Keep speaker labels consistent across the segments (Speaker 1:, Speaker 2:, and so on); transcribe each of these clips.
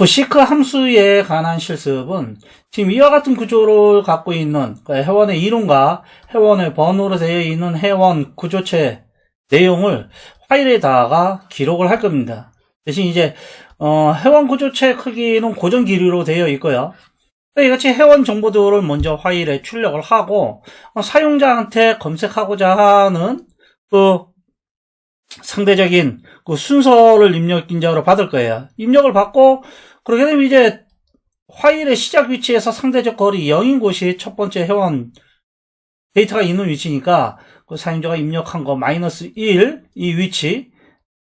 Speaker 1: fseek 함수에 관한 실습은 지금 이와 같은 구조를 갖고 있는 그 회원의 이름과 회원의 번호로 되어 있는 회원 구조체 내용을 파일에다가 기록을 할 겁니다. 대신 이제 어, 회원 구조체 크기는 고정 길이로 되어 있고요. 이같이 회원 정보들을 먼저 파일에 출력을 하고 어, 사용자한테 검색하고자 하는 그 상대적인 그 순서를 입력 인자로 받을 거예요. 입력을 받고 그렇게 되면 이제 파일의 시작 위치에서 상대적 거리 0인 곳이 첫 번째 회원 데이터가 있는 위치니까 그 사용자가 입력한 거 마이너스 1, 이 위치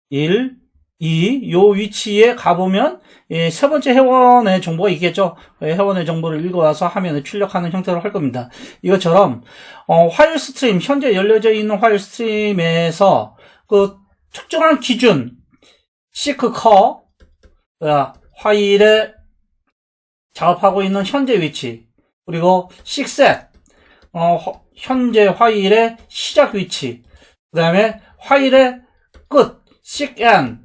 Speaker 1: 1, 2, 요 위치에 가보면 예, 세 번째 회원의 정보가 있겠죠. 예, 회원의 정보를 읽어와서 화면에 출력하는 형태로 할 겁니다. 이것처럼 어, 파일 스트림 현재 열려져 있는 파일 스트림에서 그 특정한 기준 시크커 어, 파일에 작업하고 있는 현재 위치 그리고 식셋 어, 허- 현재 파일의 시작 위치 그 다음에 파일의 끝 식엔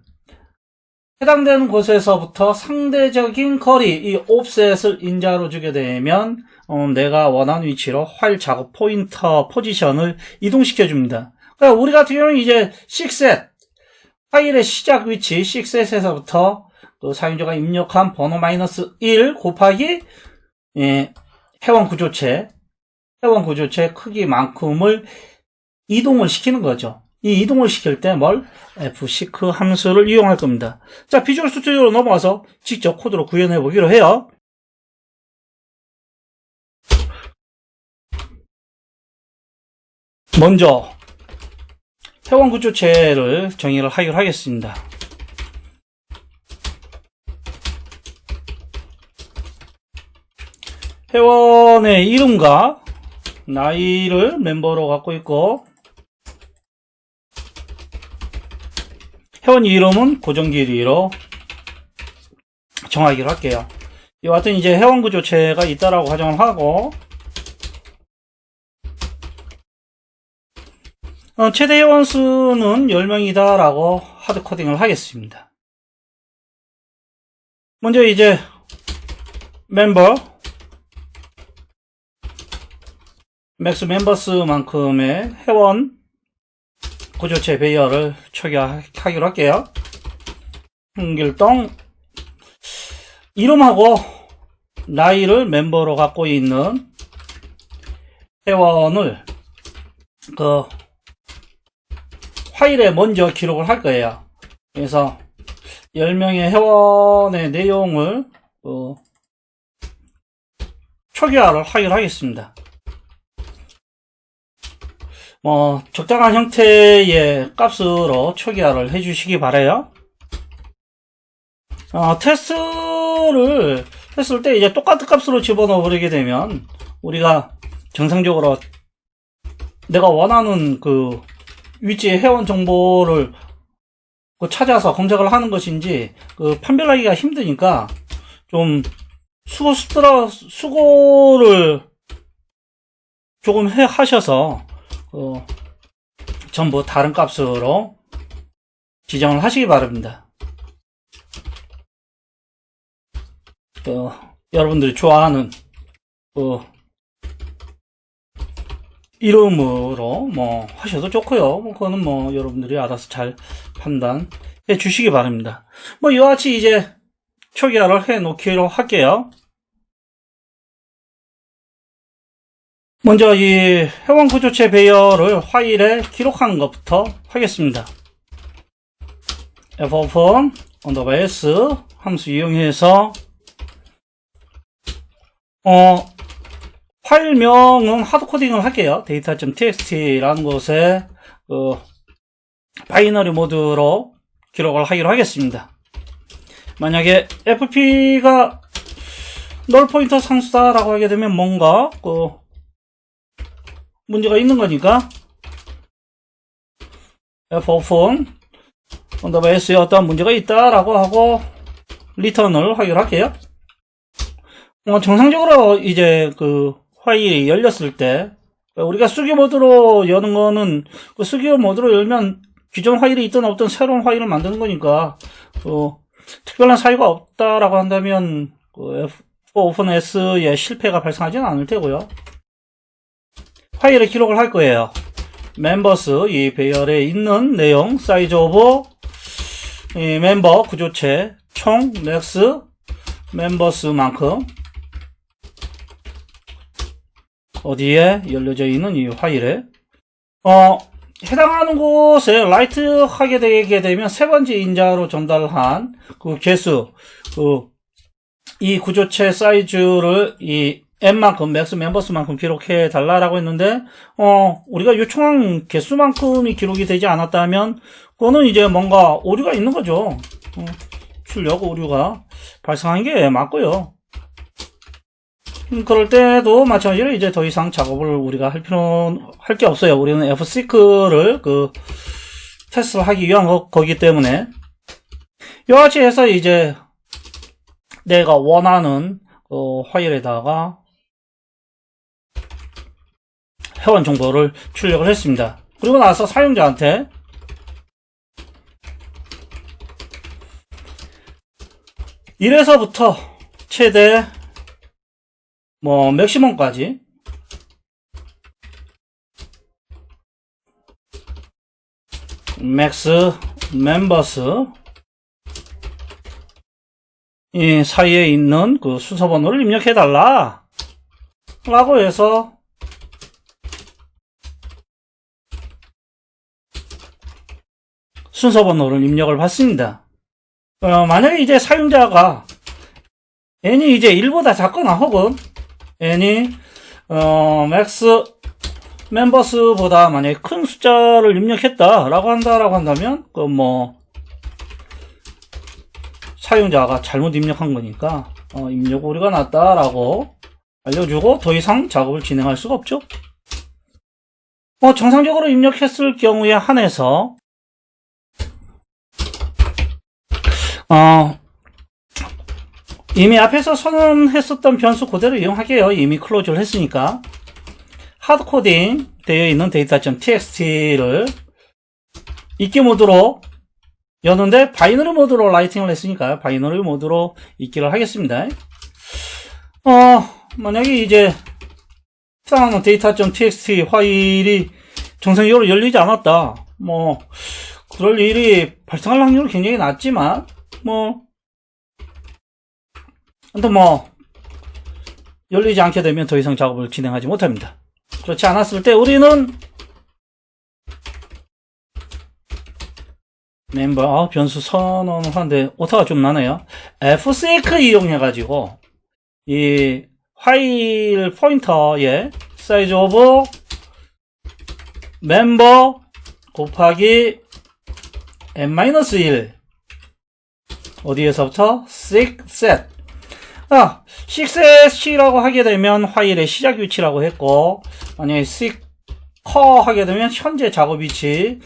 Speaker 1: 해당되는 곳에서부터 상대적인 거리, 이 옵셋을 인자로 주게 되면 어, 내가 원하는 위치로 파일 작업 포인터 포지션을 이동시켜 줍니다. 그러니까 우리 같은 경우는 이제 6셋 파일의 시작 위치 6셋에서부터 그 사용자가 입력한 번호 마이너스 1 곱하기 예, 회원 구조체 회원 구조체 크기만큼을 이동을 시키는 거죠. 이 이동을 시킬 때 뭘? fseek 함수를 이용할 겁니다. 자, 비주얼 스튜디오로 넘어가서 직접 코드로 구현해 보기로 해요. 먼저 회원 구조체를 정의를 하기로 하겠습니다. 회원의 이름과 나이를 멤버로 갖고 있고 회원 이름은 고정 길이로 정하기로 할게요. 같은 이제 회원 구조체가 있다라고 가정을 하고 어, 최대 회원 수는 10명이다 라고 하드 코딩을 하겠습니다. 먼저 이제 멤버 맥스 멤버스만큼의 회원 구조체 배열을 초기화하기로 할게요. 흥길동 이름하고 나이를 멤버로 갖고 있는 회원을 그 파일에 먼저 기록을 할 거예요. 그래서 10명의 회원의 내용을 그 초기화를 하기로 하겠습니다. 뭐 적당한 형태의 값으로 초기화를 해주시기 바래요. 어, 테스트를 했을 때 이제 똑같은 값으로 집어넣어 버리게 되면 우리가 정상적으로 내가 원하는 그 위치의 회원 정보를 그 찾아서 검색을 하는 것인지 그 판별하기가 힘드니까 좀 수고 수더라 수고를 조금 해 하셔서 어, 전부 다른 값으로 지정을 하시기 바랍니다. 그, 여러분들이 좋아하는 그 이름으로 뭐 하셔도 좋고요. 뭐 그거는 뭐 여러분들이 알아서 잘 판단해 주시기 바랍니다. 뭐 이와 같이 이제 초기화를 해 놓기로 할게요. 먼저 이 회원 구조체 배열을 파일에 기록하는 것부터 하겠습니다. f1 언더바 s 함수 이용해서 어 파일명은 하드코딩을 할게요. data.txt라는 곳에 그 바이너리 모드로 기록을 하기로 하겠습니다. 만약에 fp가 널 포인터 상수다라고 하게 되면 뭔가 그 문제가 있는 거니까 f4 언더바 s에 어떠한 문제가 있다라고 하고 리턴을 하기로 할게요. 어, 정상적으로 이제 그 파일이 열렸을 때 우리가 수기 모드로 여는 거는 그 수기 모드로 열면 기존 파일이 있든 없든 새로운 파일을 만드는 거니까 어, 특별한 사유가 없다라고 한다면 그 F4 오픈 S의 실패가 발생하지는 않을 테고요. 파일에 기록을 할 거예요. 멤버스 이 배열에 있는 내용 사이즈 오브 이 멤버 구조체 총 맥스 멤버스만큼 어디에 열려져 있는 이 파일에 어 해당하는 곳에 라이트 하게 되게 되면 세 번째 인자로 전달한 그 개수 그 이 구조체 사이즈를 이 m만큼 맥스 멤버스만큼 기록해 달라라고 했는데 어 우리가 요청한 개수만큼이 기록이 되지 않았다면 그거는 이제 뭔가 오류가 있는 거죠. 어, 출력 오류가 발생한 게 맞고요. 음, 그럴 때도 마찬가지로 이제 더 이상 작업을 우리가 할 필요는 할 게 없어요. 우리는 F6를 그 테스트를 하기 위한 거, 거기 때문에 같이 해서 이제 내가 원하는 어, 파일에다가 회원 정보를 출력을 했습니다. 그리고 나서 사용자한테 일에서부터 최대 뭐 맥시멈까지. 맥스 멤버스. 이 사이에 있는 그 순서 번호를 입력해 달라. 라고 해서 순서 번호를 입력을 받습니다. 어, 만약에 이제 사용자가 n이 이제 1보다 작거나 혹은 n이 어, 맥스 멤버스보다 만약에 큰 숫자를 입력했다라고 한다라고 한다면 그 뭐 사용자가 잘못 입력한 거니까 어, 입력 오류가 났다라고 알려주고 더 이상 작업을 진행할 수가 없죠. 뭐 정상적으로 입력했을 경우에 한해서 어, 이미 앞에서 선언했었던 변수 그대로 이용하게요. 이미 클로즈를 했으니까. 하드코딩 되어 있는 data.txt를 읽기 모드로 여는데 바이너리 모드로 라이팅을 했으니까 바이너리 모드로 읽기를 하겠습니다. 어, 만약에 이제 해당하는 data.txt 파일이 정상적으로 열리지 않았다. 뭐, 그럴 일이 발생할 확률은 굉장히 낮지만, 뭐, 아무튼 뭐, 열리지 않게 되면 더 이상 작업을 진행하지 못합니다. 그렇지 않았을 때 우리는 멤버, 아, 변수 선언을 하는데 오타가 좀 나네요. fsec 이용해가지고, 이 파일 포인터에 사이즈 오브 멤버 곱하기 n-1 어디에서부터? 6set. 아, 6set이라고 하게 되면 파일의 시작 위치라고 했고, 만약에 6커 하게 되면 현재 작업 위치,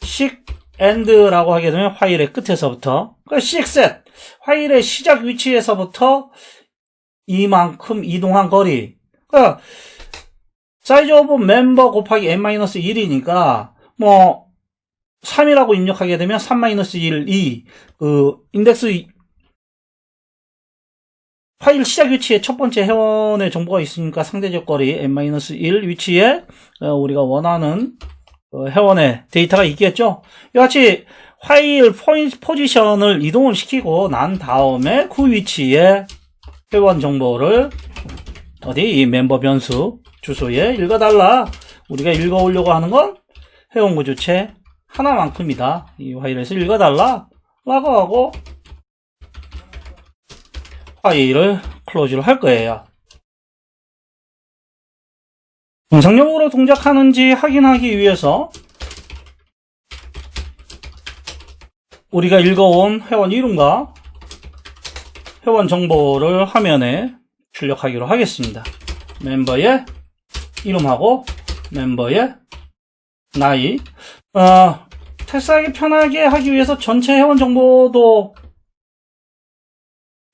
Speaker 1: 6end라고 하게 되면 파일의 끝에서부터, 그 6set. 파일의 시작 위치에서부터 이만큼 이동한 거리. 그러니까, 사이즈 오브 멤버 곱하기 n-1이니까, 뭐, 3이라고 입력하게 되면 3-1, 2, 그, 인덱스, 파일 시작 위치에 첫 번째 회원의 정보가 있으니까 상대적 거리 n-1 위치에 어, 우리가 원하는 어, 회원의 데이터가 있겠죠. 이같이 파일 포지션을 이동을 시키고 난 다음에 그 위치에 회원 정보를 어디 이 멤버 변수 주소에 읽어달라. 우리가 읽어오려고 하는 건 회원 구조체 하나만큼이다. 이 파일에서 읽어달라. 라고 하고 파일을 클로즈를 할 거예요. 정상적으로 동작하는지 확인하기 위해서 우리가 읽어온 회원 이름과 회원 정보를 화면에 출력하기로 하겠습니다. 멤버의 이름하고 멤버의 나이 어, 테스트하기 편하게 하기 위해서 전체 회원 정보도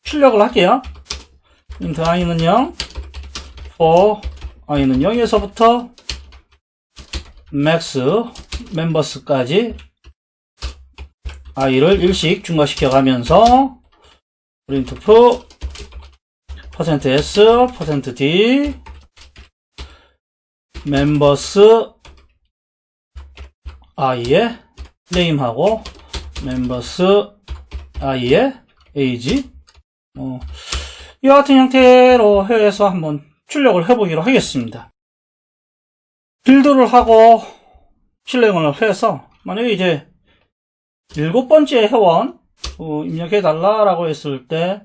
Speaker 1: 출력을 할게요. int i는 0, for i는 0에서부터 max members까지 i를 일씩 증가시켜 가면서 printf %s %d members i의 name하고 members i의 age 어, 이와 같은 형태로 해서 한번 출력을 해보기로 하겠습니다. 빌드를 하고 실행을 해서 만약에 이제 일곱 번째 회원 어, 입력해달라라고 했을 때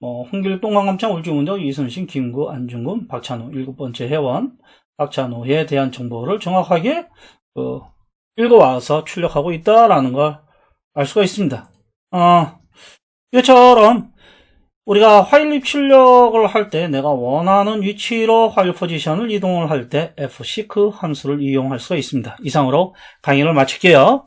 Speaker 1: 뭐, 홍길동, 황감창, 울주문덕, 이순신, 김구, 안중근, 박찬호 일곱 번째 회원 박찬호에 대한 정보를 정확하게 어, 읽어와서 출력하고 있다라는 걸 알 수가 있습니다. 어, 이처럼 우리가 화일립 출력을 할 때 내가 원하는 위치로 화일 포지션을 이동을 할 때 fseek 함수를 이용할 수가 있습니다. 이상으로 강의를 마칠게요.